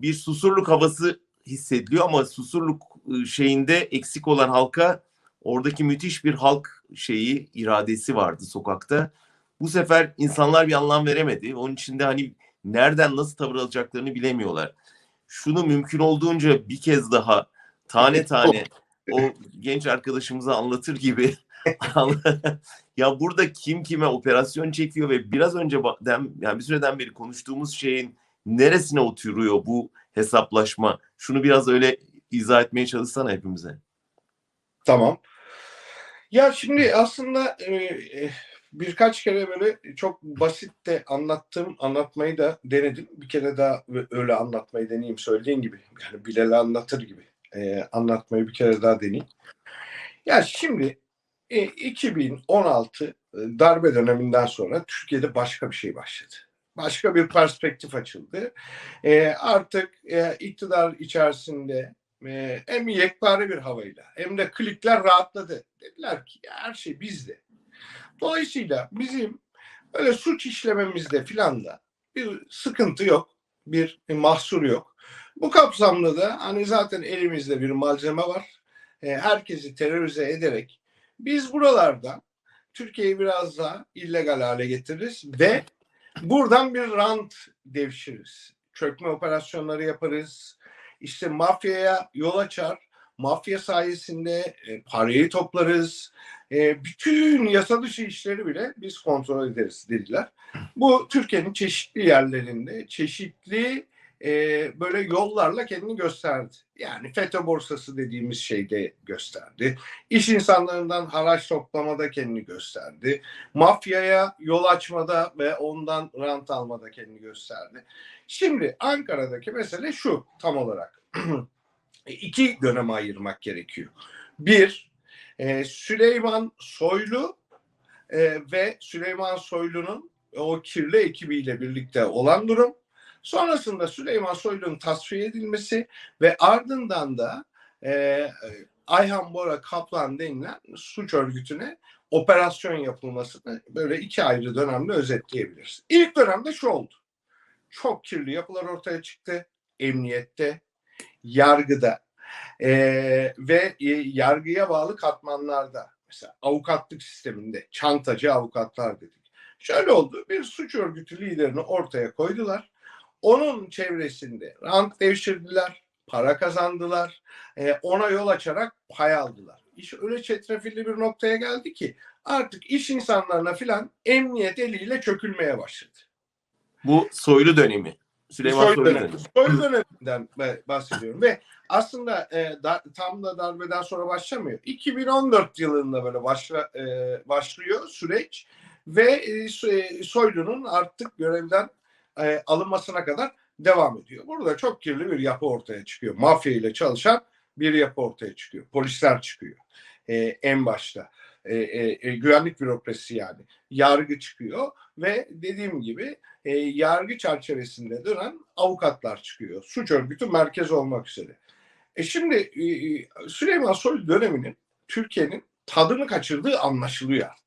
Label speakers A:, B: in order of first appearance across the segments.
A: bir susurluk havası hissediliyor ama susurluk e, şeyinde eksik olan halka oradaki müthiş bir halk şeyi iradesi vardı sokakta. Bu sefer insanlar bir anlam veremedi. Onun için de hani nereden nasıl tavır alacaklarını bilemiyorlar. Şunu mümkün olduğunca bir kez daha tane tane o genç arkadaşımıza anlatır gibi ya burada kim kime operasyon çekiyor ve biraz önce yani bir süreden beri konuştuğumuz şeyin neresine oturuyor bu hesaplaşma? Şunu biraz öyle izah etmeye çalışsana hepimize.
B: Tamam. Ya şimdi aslında e, e, birkaç kere böyle çok basit de anlattım, anlatmayı da denedim. Bir kere daha öyle anlatmayı deneyeyim söylediğin gibi. Yani Bilal'e anlatır gibi e, anlatmayı bir kere daha deneyeyim. Ya şimdi e, 2016 e, darbe döneminden sonra Türkiye'de başka bir şey başladı. Başka bir perspektif açıldı. E, artık e, iktidar içerisinde e, hem yekpare bir havayla hem de klikler rahatladı. Dediler ki her şey bizde. Dolayısıyla bizim öyle suç işlememizde filan da bir sıkıntı yok. Bir mahsur yok. Bu kapsamda da hani zaten elimizde bir malzeme var. E, herkesi terörize ederek biz buralarda Türkiye'yi biraz daha illegal hale getiririz ve buradan bir rant devşiririz. Çökme operasyonları yaparız. İşte mafyaya yol açar. Mafya sayesinde e, parayı toplarız. E, bütün yasa dışı işleri bile biz kontrol ederiz dediler. Bu Türkiye'nin çeşitli yerlerinde çeşitli e, böyle yollarla kendini gösterdi. Yani FETÖ borsası dediğimiz şeyde gösterdi. İş insanlarından haraç toplamada kendini gösterdi. Mafyaya yol açmada ve ondan rant almada kendini gösterdi. Şimdi Ankara'daki mesele şu tam olarak. iki döneme ayırmak gerekiyor. Bir, e, Süleyman Soylu e, ve Süleyman Soylu'nun o kirli ekibiyle birlikte olan durum. Sonrasında Süleyman Soylu'nun tasfiye edilmesi ve ardından da e, Ayhan Bora Kaplan denilen suç örgütüne operasyon yapılmasını böyle iki ayrı dönemde özetleyebiliriz. İlk dönemde şu oldu. Çok kirli yapılar ortaya çıktı. Emniyette, yargıda e, ve e, yargıya bağlı katmanlarda mesela avukatlık sisteminde çantacı avukatlar dedik. Şöyle oldu bir suç örgütü liderini ortaya koydular. Onun çevresinde rant devşirdiler, para kazandılar, e, ona yol açarak pay aldılar. İş öyle çetrefilli bir noktaya geldi ki artık iş insanlarına filan emniyet eliyle çökülmeye başladı.
A: Bu soylu dönemi. Süleyman
B: Soylu
A: Soylu,
B: dönemi.
A: dönemi.
B: Soylu döneminden bahsediyorum ve aslında e, da, tam da darbeden sonra başlamıyor. 2014 yılında böyle başla, e, başlıyor süreç ve e, Soylu'nun artık görevden e, alınmasına kadar devam ediyor. Burada çok kirli bir yapı ortaya çıkıyor. Mafya ile çalışan bir yapı ortaya çıkıyor. Polisler çıkıyor e, en başta. E, e, e, güvenlik bürokrasisi yani. Yargı çıkıyor ve dediğim gibi e, yargı çerçevesinde dönen avukatlar çıkıyor. Suç örgütü merkez olmak üzere. E şimdi e, Süleyman Soylu döneminin Türkiye'nin tadını kaçırdığı anlaşılıyor artık.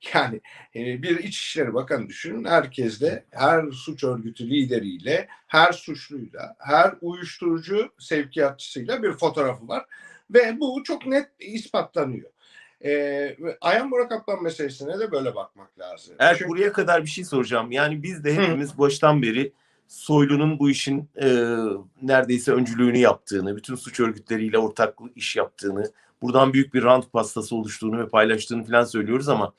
B: Yani e, bir İçişleri Bakanı düşünün herkes de her suç örgütü lideriyle, her suçluyla, her uyuşturucu sevkiyatçısıyla bir fotoğrafı var. Ve bu çok net ispatlanıyor. E, Ayhan Burak Kaplan meselesine de böyle bakmak lazım.
A: Eğer
B: Çünkü...
A: buraya kadar bir şey soracağım. Yani biz de hepimiz Hı. baştan beri Soylu'nun bu işin e, neredeyse öncülüğünü yaptığını, bütün suç örgütleriyle ortaklık iş yaptığını, buradan büyük bir rant pastası oluştuğunu ve paylaştığını falan söylüyoruz ama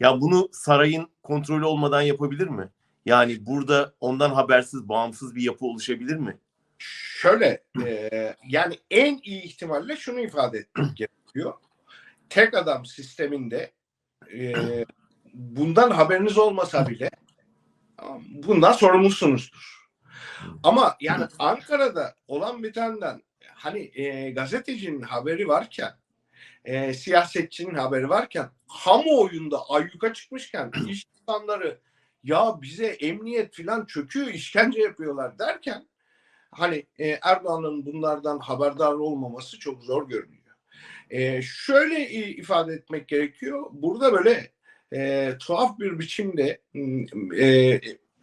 A: ya bunu sarayın kontrolü olmadan yapabilir mi? Yani burada ondan habersiz, bağımsız bir yapı oluşabilir mi?
B: Şöyle, e, yani en iyi ihtimalle şunu ifade etmek gerekiyor. Tek adam sisteminde e, bundan haberiniz olmasa bile bundan sorumlusunuzdur. Ama yani Ankara'da olan bitenden hani e, gazetecinin haberi varken e, siyasetçinin haberi varken kamuoyunda ayyuka çıkmışken iş insanları ya bize emniyet filan çöküyor işkence yapıyorlar derken hani e, Erdoğan'ın bunlardan haberdar olmaması çok zor görünüyor. E, şöyle ifade etmek gerekiyor. Burada böyle e, tuhaf bir biçimde e,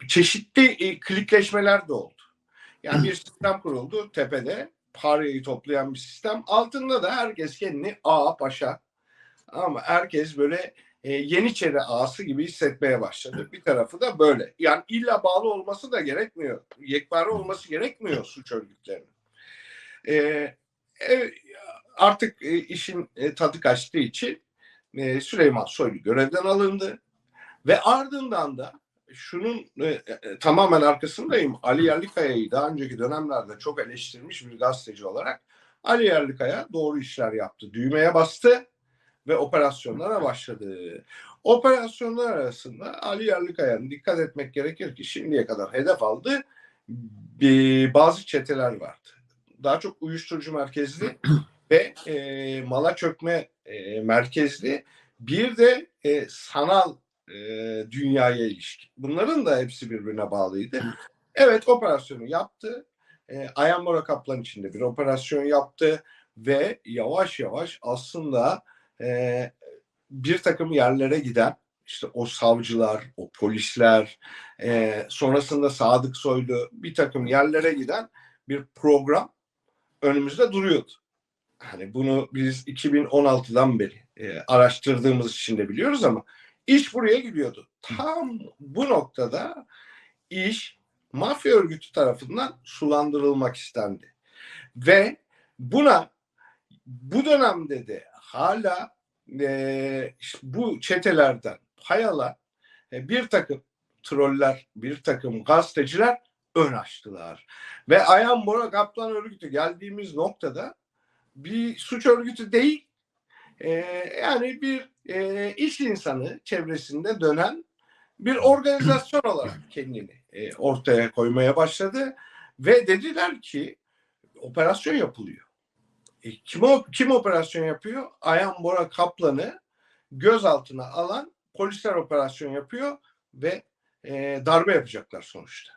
B: çeşitli e, klikleşmeler de oldu. Yani bir sistem kuruldu tepede. Parayı toplayan bir sistem. Altında da herkes kendini ağa paşa. Ama herkes böyle e, Yeniçeri ağası gibi hissetmeye başladı. Bir tarafı da böyle. Yani illa bağlı olması da gerekmiyor. Yekpare olması gerekmiyor suç örgütlerinin. E, e, artık e, işin e, tadı kaçtığı için e, Süleyman Soylu görevden alındı. Ve ardından da şunun e, e, tamamen arkasındayım. Ali Yerlikaya'yı daha önceki dönemlerde çok eleştirmiş bir gazeteci olarak Ali Yerlikaya doğru işler yaptı. Düğmeye bastı ve operasyonlara başladı. Operasyonlar arasında Ali Yerlikaya'nın dikkat etmek gerekir ki şimdiye kadar hedef aldı bir, bazı çeteler vardı. Daha çok uyuşturucu merkezli ve e, mala çökme e, merkezli bir de e, sanal e, dünyaya ilişkin. Bunların da hepsi birbirine bağlıydı. Evet operasyonu yaptı. E, Ayan Bora Kaplan için de bir operasyon yaptı ve yavaş yavaş aslında e, bir takım yerlere giden işte o savcılar, o polisler, e, sonrasında Sadık Soylu bir takım yerlere giden bir program önümüzde duruyordu. Hani bunu biz 2016'dan beri e, araştırdığımız için de biliyoruz ama iş buraya gidiyordu. Tam bu noktada iş mafya örgütü tarafından sulandırılmak istendi. Ve buna bu dönemde de hala e, işte bu çetelerden pay alan e, bir takım troller, bir takım gazeteciler ön açtılar. Ve Ayan Bora Kaplan örgütü geldiğimiz noktada bir suç örgütü değil, e, yani bir e, iş insanı çevresinde dönen bir organizasyon olarak kendini e, ortaya koymaya başladı ve dediler ki operasyon yapılıyor. E, kim, kim operasyon yapıyor? Ayan Bora Kaplan'ı gözaltına alan polisler operasyon yapıyor ve e, darbe yapacaklar sonuçta.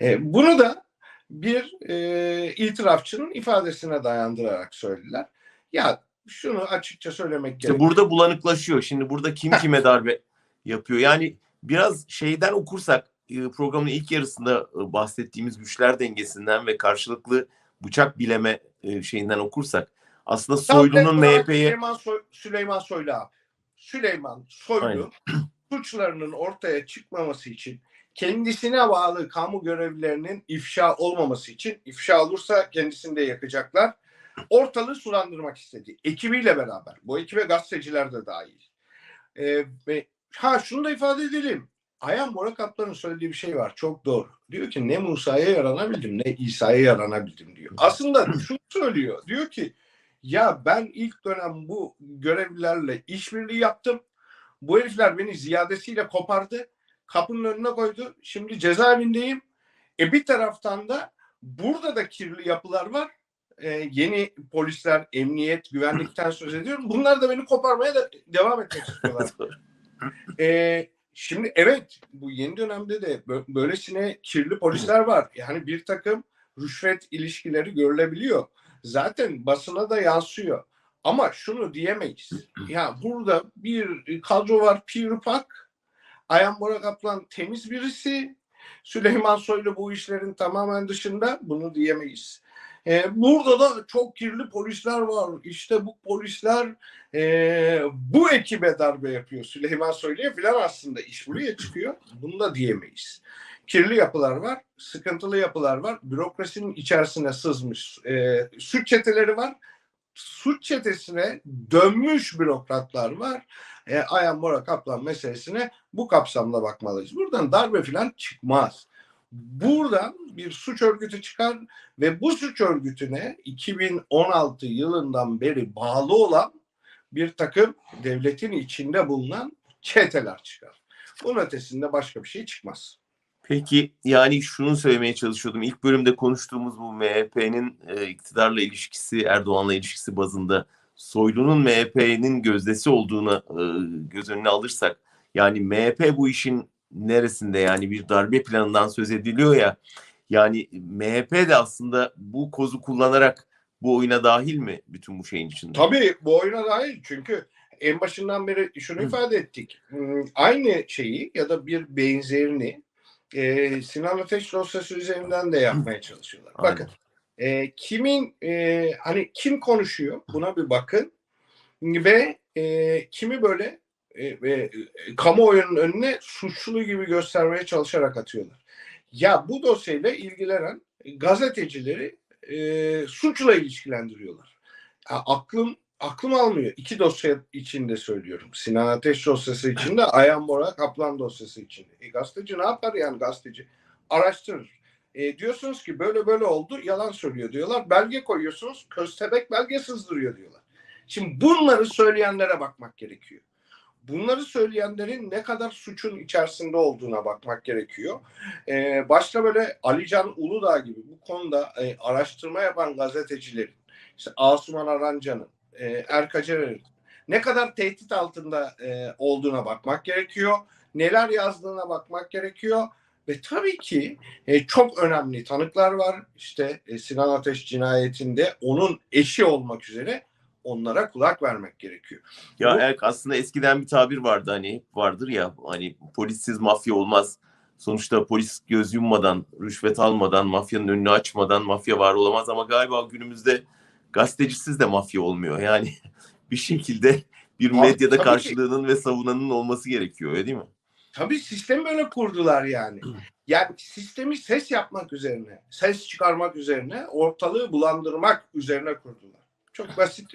B: E, bunu da bir e, itirafçının ifadesine dayandırarak söylediler. Ya şunu açıkça söylemek
A: İşte
B: gerekiyor.
A: burada bulanıklaşıyor. Şimdi burada kim kime darbe yapıyor? Yani biraz şeyden okursak e, programın ilk yarısında e, bahsettiğimiz güçler dengesinden ve karşılıklı bıçak bileme e, şeyinden okursak aslında Soylu'nun MHP'ye
B: Süleyman, Soy, Süleyman Soylu abi. Süleyman Soylu suçlarının ortaya çıkmaması için kendisine bağlı kamu görevlilerinin ifşa olmaması için ifşa olursa kendisini de yakacaklar. Ortalığı sulandırmak istedi. Ekibiyle beraber. Bu ekibe gazeteciler de dahil. Ee, ve ha şunu da ifade edelim. Ayhan Bora Kaplan'ın söylediği bir şey var. Çok doğru. Diyor ki ne Musa'ya yaranabildim ne İsa'ya yaranabildim diyor. Aslında şunu söylüyor. Diyor ki ya ben ilk dönem bu görevlilerle işbirliği yaptım. Bu herifler beni ziyadesiyle kopardı. Kapının önüne koydu. Şimdi cezaevindeyim. E bir taraftan da burada da kirli yapılar var. E, yeni polisler, emniyet, güvenlikten söz ediyorum. Bunlar da beni koparmaya da devam etmek istiyorlar. E, şimdi evet bu yeni dönemde de bö- böylesine kirli polisler var. Yani bir takım rüşvet ilişkileri görülebiliyor. Zaten basına da yansıyor. Ama şunu diyemeyiz. Ya burada bir kadro var Pirupak. Ayhan Bora Kaplan temiz birisi. Süleyman Soylu bu işlerin tamamen dışında bunu diyemeyiz. Ee, burada da çok kirli polisler var. İşte bu polisler e, bu ekibe darbe yapıyor. Süleyman Soylu'ya falan aslında iş buraya çıkıyor. Bunu da diyemeyiz. Kirli yapılar var, sıkıntılı yapılar var. Bürokrasinin içerisine sızmış e, suç çeteleri var. Suç çetesine dönmüş bürokratlar var. E, Ayan Bora Kaplan meselesine bu kapsamda bakmalıyız. Buradan darbe falan çıkmaz. Buradan bir suç örgütü çıkar ve bu suç örgütüne 2016 yılından beri bağlı olan bir takım devletin içinde bulunan çeteler çıkar. Bunun ötesinde başka bir şey çıkmaz.
A: Peki yani şunu söylemeye çalışıyordum. İlk bölümde konuştuğumuz bu MHP'nin e, iktidarla ilişkisi, Erdoğan'la ilişkisi bazında Soylu'nun MHP'nin gözdesi olduğunu e, göz önüne alırsak yani MHP bu işin neresinde yani bir darbe planından söz ediliyor ya yani MHP de aslında bu kozu kullanarak bu oyuna dahil mi bütün bu şeyin içinde?
B: Tabii bu oyuna dahil çünkü en başından beri şunu
A: Hı.
B: ifade ettik. Hmm, Aynı şeyi ya da bir benzerini e, Sinan Ateş dosyası üzerinden de yapmaya çalışıyorlar.
A: Aynen.
B: Bakın e, kimin e, hani kim konuşuyor buna bir bakın ve e, kimi böyle e, e, kamuoyunun önüne suçlu gibi göstermeye çalışarak atıyorlar. Ya bu dosyayla ilgilenen gazetecileri e, suçla ilişkilendiriyorlar. Ya aklım aklım almıyor. İki dosya içinde söylüyorum. Sinan Ateş dosyası içinde, Ayhan Bora Kaplan dosyası içinde. E, gazeteci ne yapar yani gazeteci? Araştırır. E, diyorsunuz ki böyle böyle oldu, yalan söylüyor diyorlar. Belge koyuyorsunuz, köstebek belge sızdırıyor diyorlar. Şimdi bunları söyleyenlere bakmak gerekiyor. Bunları söyleyenlerin ne kadar suçun içerisinde olduğuna bakmak gerekiyor. Ee, başta böyle Alican Uludağ gibi bu konuda e, araştırma yapan gazetecilerin, işte Asuman Aranca'nın, e, Erkacerer'in ne kadar tehdit altında e, olduğuna bakmak gerekiyor. Neler yazdığına bakmak gerekiyor. Ve tabii ki e, çok önemli tanıklar var. İşte e, Sinan Ateş cinayetinde onun eşi olmak üzere onlara kulak vermek gerekiyor.
A: Ya
B: Bu-
A: Erk aslında eskiden bir tabir vardı hani vardır ya hani polissiz mafya olmaz. Sonuçta polis göz yummadan, rüşvet almadan, mafyanın önünü açmadan mafya var olamaz ama galiba günümüzde gazetecisiz de mafya olmuyor. Yani bir şekilde bir medyada
B: tabii ki.
A: karşılığının ve savunanın olması gerekiyor öyle değil mi?
B: Tabii sistemi böyle kurdular yani. Yani sistemi ses yapmak üzerine, ses çıkarmak üzerine, ortalığı bulandırmak üzerine kurdular. Çok basit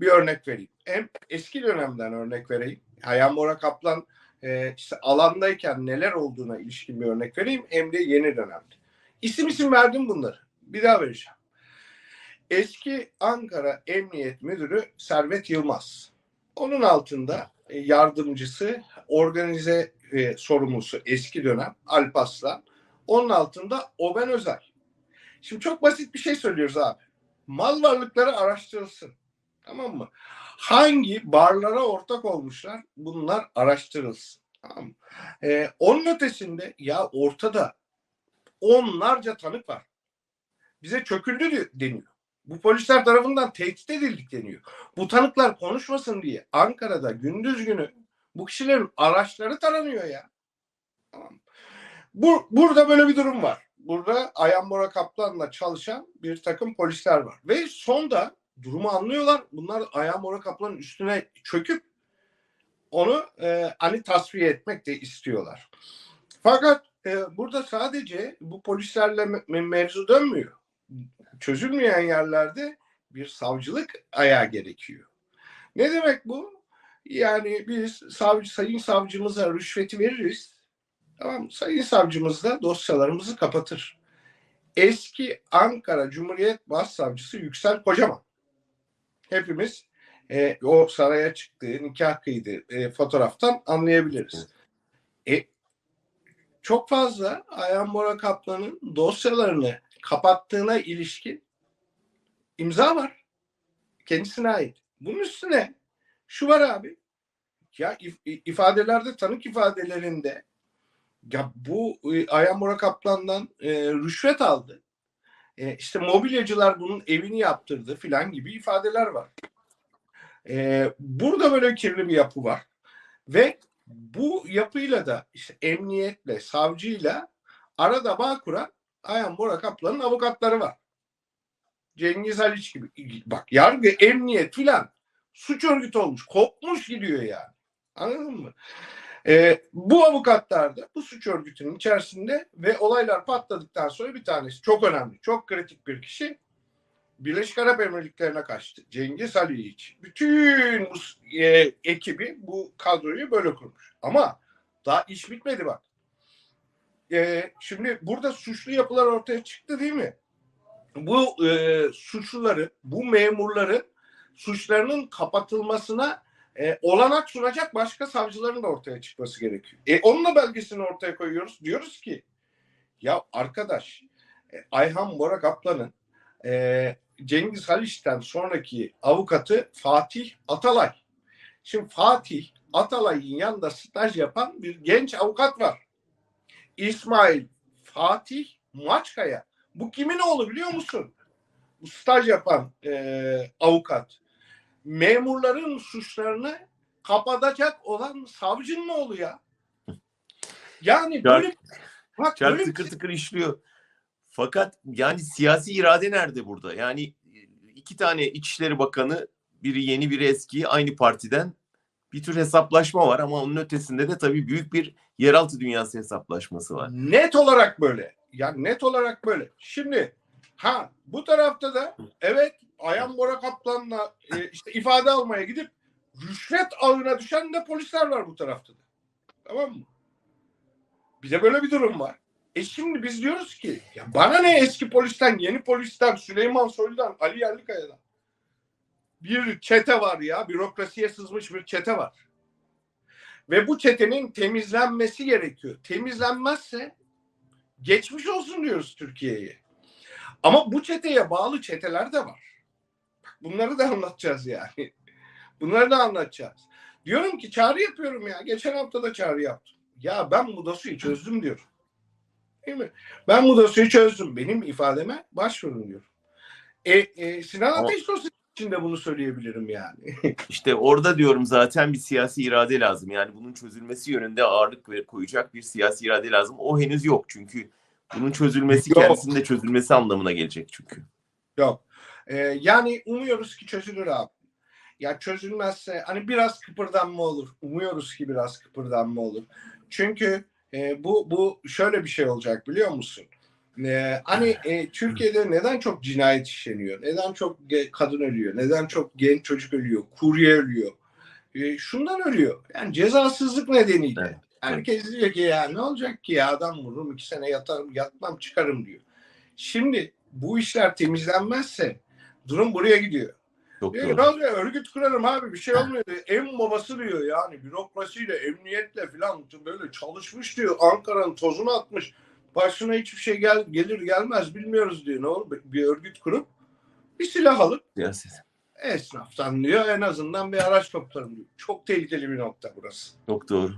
B: bir örnek vereyim. Hem eski dönemden örnek vereyim. Hayam Bora Kaplan e, işte alandayken neler olduğuna ilişkin bir örnek vereyim. Hem de yeni dönemde. İsim isim verdim bunları. Bir daha vereceğim. Eski Ankara Emniyet Müdürü Servet Yılmaz. Onun altında e, yardımcısı, organize e, sorumlusu eski dönem Alp Aslan. Onun altında Oben Özel. Şimdi çok basit bir şey söylüyoruz abi. Mal varlıkları araştırılsın. Tamam mı? Hangi barlara ortak olmuşlar bunlar araştırılsın. Tamam mı? E, onun ötesinde ya ortada onlarca tanık var. Bize çöküldü deniyor. Bu polisler tarafından tehdit edildik deniyor. Bu tanıklar konuşmasın diye Ankara'da gündüz günü bu kişilerin araçları taranıyor ya. Tamam. Bu, burada böyle bir durum var. Burada Ayhan Bora Kaplan'la çalışan bir takım polisler var. Ve sonda durumu anlıyorlar. Bunlar Ayhan Bora Kaplan'ın üstüne çöküp onu e, hani tasfiye etmek de istiyorlar. Fakat e, burada sadece bu polislerle me- mevzu dönmüyor. Çözülmeyen yerlerde bir savcılık ayağı gerekiyor. Ne demek bu? Yani biz savcı, sayın savcımıza rüşveti veririz. Tamam? Sayın savcımız da dosyalarımızı kapatır. Eski Ankara Cumhuriyet Başsavcısı Yüksel Kocaman. Hepimiz e, o saraya çıktığı, nikah kıydığı e, fotoğraftan anlayabiliriz. E, çok fazla Ayhan Bora Kaplan'ın dosyalarını kapattığına ilişkin imza var. Kendisine ait. Bunun üstüne şu var abi. Ya if- ifadelerde tanık ifadelerinde ya bu e, Ayhan Bora Kaplan'dan e, rüşvet aldı. E, işte mobilyacılar bunun evini yaptırdı filan gibi ifadeler var. E, burada böyle kirli bir yapı var. Ve bu yapıyla da işte emniyetle, savcıyla arada bağ kuran Ayhan Bora Kaplan'ın avukatları var. Cengiz Haliç gibi. Bak yargı, emniyet filan suç örgütü olmuş. Kopmuş gidiyor yani. Anladın mı? Ee, bu avukatlar da bu suç örgütünün içerisinde ve olaylar patladıktan sonra bir tanesi çok önemli, çok kritik bir kişi Birleşik Arap Emirlikleri'ne kaçtı. Cengiz Haliç. Bütün bu e, ekibi, bu kadroyu böyle kurmuş. Ama daha iş bitmedi bak. Ee, şimdi burada suçlu yapılar ortaya çıktı değil mi? Bu e, suçluları, bu memurların suçlarının kapatılmasına e, olanak sunacak başka savcıların da ortaya çıkması gerekiyor. E, onun da belgesini ortaya koyuyoruz. Diyoruz ki ya arkadaş e, Ayhan Bora Kaplan'ın e, Cengiz Haliç'ten sonraki avukatı Fatih Atalay. Şimdi Fatih Atalay'ın yanında staj yapan bir genç avukat var. İsmail Fatih Maçkaya. Bu kimin oğlu biliyor musun? Bu staj yapan e, avukat. Memurların suçlarını kapatacak olan savcının oğlu ya. Yani
A: Ya-
B: böyle Bak
A: Çark
B: böyle
A: tıkır
B: şey-
A: tıkır işliyor. Fakat yani siyasi irade nerede burada? Yani e, iki tane İçişleri Bakanı biri yeni biri eski aynı partiden bir tür hesaplaşma var ama onun ötesinde de tabii büyük bir yeraltı dünyası hesaplaşması var.
B: Net olarak böyle. Yani net olarak böyle. Şimdi ha bu tarafta da evet Ayhan Bora Kaplan'la e, işte ifade almaya gidip rüşvet ağına düşen de polisler var bu tarafta da. Tamam mı? Bir de böyle bir durum var. E şimdi biz diyoruz ki ya bana ne eski polisten, yeni polisten, Süleyman Soylu'dan, Ali Yerlikaya'dan. Bir çete var ya, bürokrasiye sızmış bir çete var. Ve bu çetenin temizlenmesi gerekiyor. Temizlenmezse geçmiş olsun diyoruz Türkiye'ye. Ama bu çeteye bağlı çeteler de var. Bak Bunları da anlatacağız yani. Bunları da anlatacağız. Diyorum ki çağrı yapıyorum ya. Geçen hafta da çağrı yaptım. Ya ben dosyayı çözdüm diyorum. Değil mi? Ben dosyayı çözdüm. Benim ifademe başvurun diyorum. E, e, Sinan Ateş dosyası için de bunu söyleyebilirim yani.
A: İşte orada diyorum zaten bir siyasi irade lazım. Yani bunun çözülmesi yönünde ağırlık koyacak bir siyasi irade lazım. O henüz yok çünkü bunun çözülmesi
B: Yok.
A: kendisinin de çözülmesi anlamına gelecek çünkü.
B: Yok. Ee, yani umuyoruz ki çözülür abi. Ya çözülmezse hani biraz kıpırdanma olur. Umuyoruz ki biraz kıpırdanma olur. Çünkü e, bu bu şöyle bir şey olacak biliyor musun? Ee, hani e, Türkiye'de neden çok cinayet işleniyor? Neden çok kadın ölüyor? Neden çok genç çocuk ölüyor? Kurye ölüyor? E, şundan ölüyor. Yani cezasızlık nedeniyle.
A: Evet.
B: Herkes diyor ki ya ne olacak ki ya adam vururum iki sene yatarım yatmam çıkarım diyor. Şimdi bu işler temizlenmezse durum buraya gidiyor.
A: Çok
B: Diyor,
A: doğru.
B: ne oluyor? Örgüt kurarım abi bir şey olmuyor. En babası diyor yani bürokrasiyle, emniyetle falan böyle çalışmış diyor. Ankara'nın tozunu atmış. Başına hiçbir şey gel, gelir gelmez bilmiyoruz diyor. Ne olur bir örgüt kurup bir silah alıp
A: Siyaset.
B: esnaftan diyor en azından bir araç toplarım diyor. Çok tehlikeli bir nokta burası.
A: Çok doğru.